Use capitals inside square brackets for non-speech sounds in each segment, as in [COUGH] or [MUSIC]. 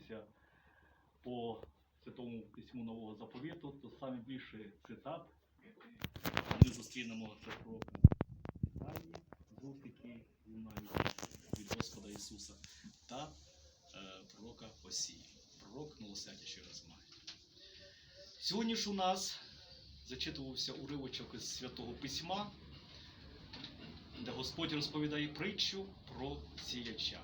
пройтися по святому письму Нового заповіту, то саме більше цитат ми зустрінемо це Ісаї, зустрічі лунають від Господа Ісуса та е, пророка Осії. Пророк милосердя ще раз має. Сьогодні ж у нас зачитувався уривочок із Святого Письма, де Господь розповідає притчу про сіяча.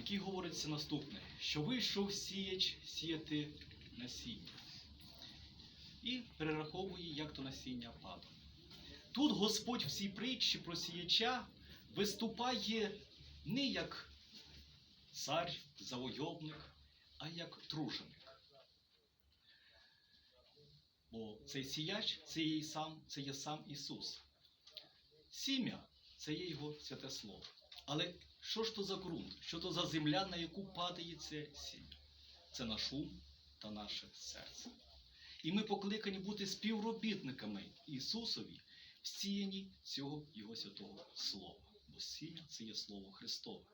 Якій говориться наступне, що вийшов сіяч сіяти насіння. І перераховує, як то насіння падало. Тут Господь в цій притчі про сіяча виступає не як цар, завойовник, а як труженик. Бо цей сіяч це є, сам, це є сам Ісус. Сім'я це є Його святе Слово. Але що ж то за ґрунт? Що то за земля, на яку падає це сім'я? Це наш ум та наше серце. І ми покликані бути співробітниками Ісусові в сіянні цього Його святого Слова. Бо сім'я це є Слово Христове.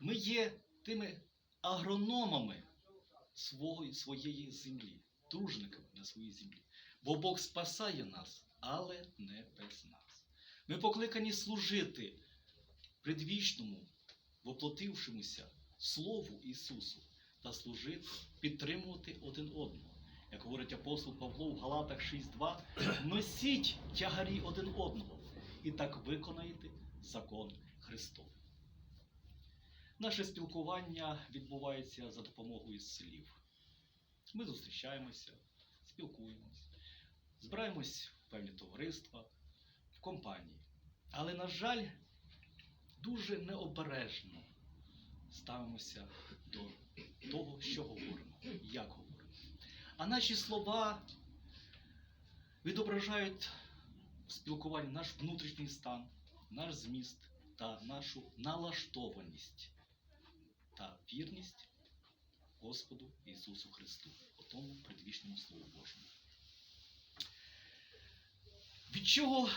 Ми є тими агрономами свого, своєї землі, тружниками на своїй землі. Бо Бог спасає нас, але не без нас. Ми покликані служити предвічному, воплотившомуся Слову Ісусу та служити, підтримувати один одного. Як говорить апостол Павло в Галатах 6.2, носіть тягарі один одного і так виконаєте закон Христовий. Наше спілкування відбувається за допомогою слів. Ми зустрічаємося, спілкуємося, збираємось в певні товариства, в компанії. Але, на жаль, дуже необережно ставимося до того, що говоримо, як говоримо. А наші слова відображають в спілкуванні наш внутрішній стан, наш зміст та нашу налаштованість та вірність Господу Ісусу Христу, по тому предвічному Слову Божому. Від чого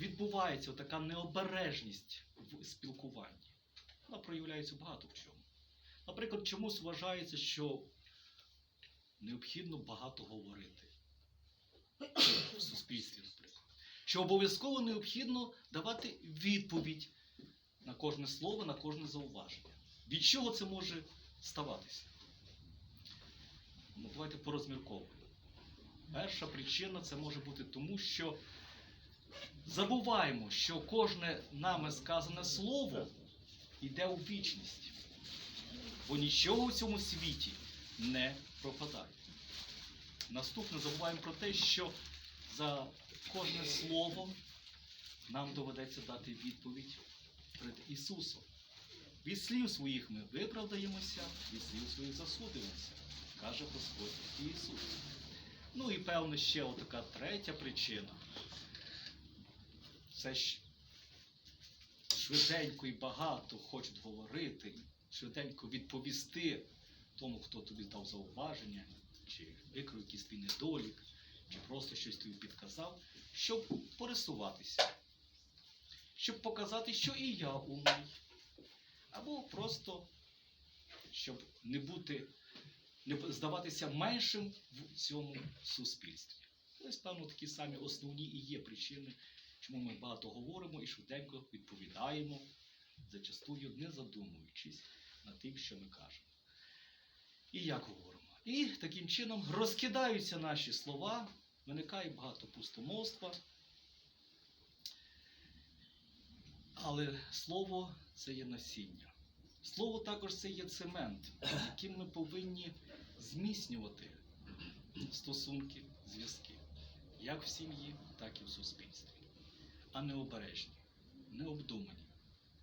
відбувається така необережність в спілкуванні? Вона проявляється багато в чому. Наприклад, чомусь вважається, що необхідно багато говорити в суспільстві, наприклад. Що обов'язково необхідно давати відповідь на кожне слово, на кожне зауваження. Від чого це може ставатися? Ну, давайте порозмірковуємо. Перша причина це може бути тому, що забуваємо, що кожне нами сказане слово йде у вічність. Бо нічого в цьому світі не пропадає. Наступне забуваємо про те, що за кожне слово нам доведеться дати відповідь перед Ісусом. Від слів своїх ми виправдаємося, від слів своїх засудимося, каже Господь Ісус. Ну і певно ще отака третя причина. Це ж швиденько і багато хочуть говорити, швиденько відповісти тому, хто тобі дав зауваження, чи викрив якийсь твій недолік, чи просто щось тобі підказав, щоб пересуватися, щоб показати, що і я умний. Або просто, щоб не бути, не здаватися меншим в цьому суспільстві. Ось певно такі самі основні і є причини, чому ми багато говоримо і швиденько відповідаємо, зачастую не задумуючись над тим, що ми кажемо. І як говоримо. І таким чином розкидаються наші слова, виникає багато пустомовства. Але слово це є насіння. Слово також це є цемент, яким ми повинні зміцнювати стосунки, зв'язки, як в сім'ї, так і в суспільстві. А необережні, необдумані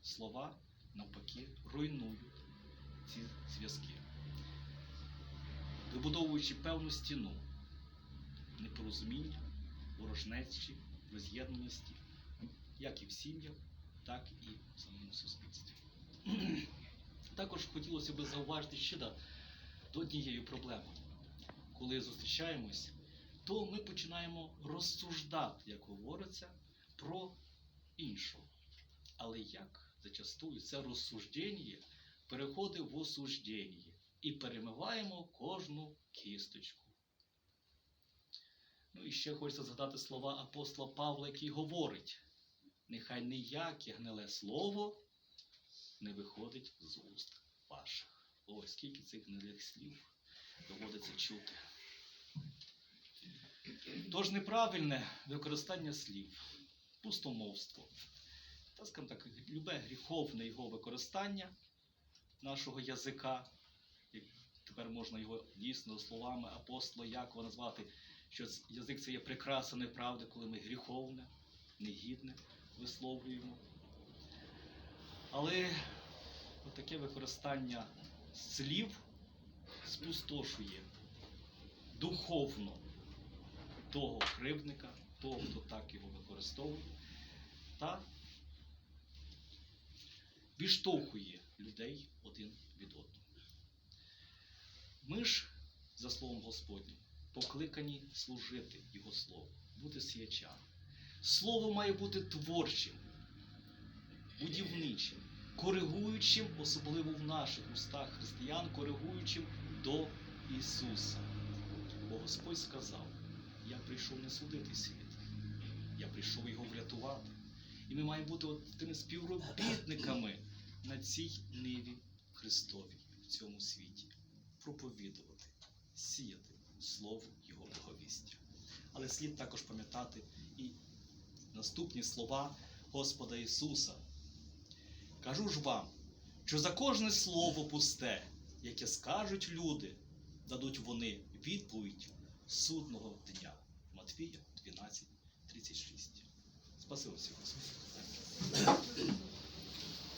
слова, навпаки, руйнують ці зв'язки, вибудовуючи певну стіну непорозуміння, ворожнечі, роз'єднаності, як і в сім'ях, так і в самому суспільстві. [CLEARS THROAT] Також хотілося б зауважити ще до однієї проблеми. Коли зустрічаємось, то ми починаємо розсуждати, як говориться, про іншого. Але як зачастую це розсуждення переходить в осуждення і перемиваємо кожну кісточку. Ну і ще хочеться згадати слова апостола Павла, який говорить: нехай ніяке гниле слово не виходить з уст ваших. Ой, скільки цих гнилих слів доводиться чути. Тож неправильне використання слів, пустомовство, та, скажімо так, любе гріховне його використання нашого язика, як тепер можна його дійсно словами апостола Якова назвати, що язик це є прикраса неправди, коли ми гріховне, негідне висловлюємо. Але таке використання слів спустошує духовно того кривдника, того, хто так його використовує, та відштовхує людей один від одного. Ми ж, за словом Господнім, покликані служити Його Слову, бути сіячами. Слово має бути творчим, будівничим, коригуючим, особливо в наших устах християн, коригуючим до Ісуса. Бо Господь сказав: Я прийшов не судити світ, я прийшов його врятувати. І ми маємо бути от тими співробітниками на цій ниві Христовій в цьому світі, проповідувати, сіяти Слово Його благовістя. Але слід також пам'ятати і наступні слова Господа Ісуса. Кажу ж вам, що за кожне слово пусте, яке скажуть люди, дадуть вони відповідь судного дня. Матвія 12, 36. Спасибо всім.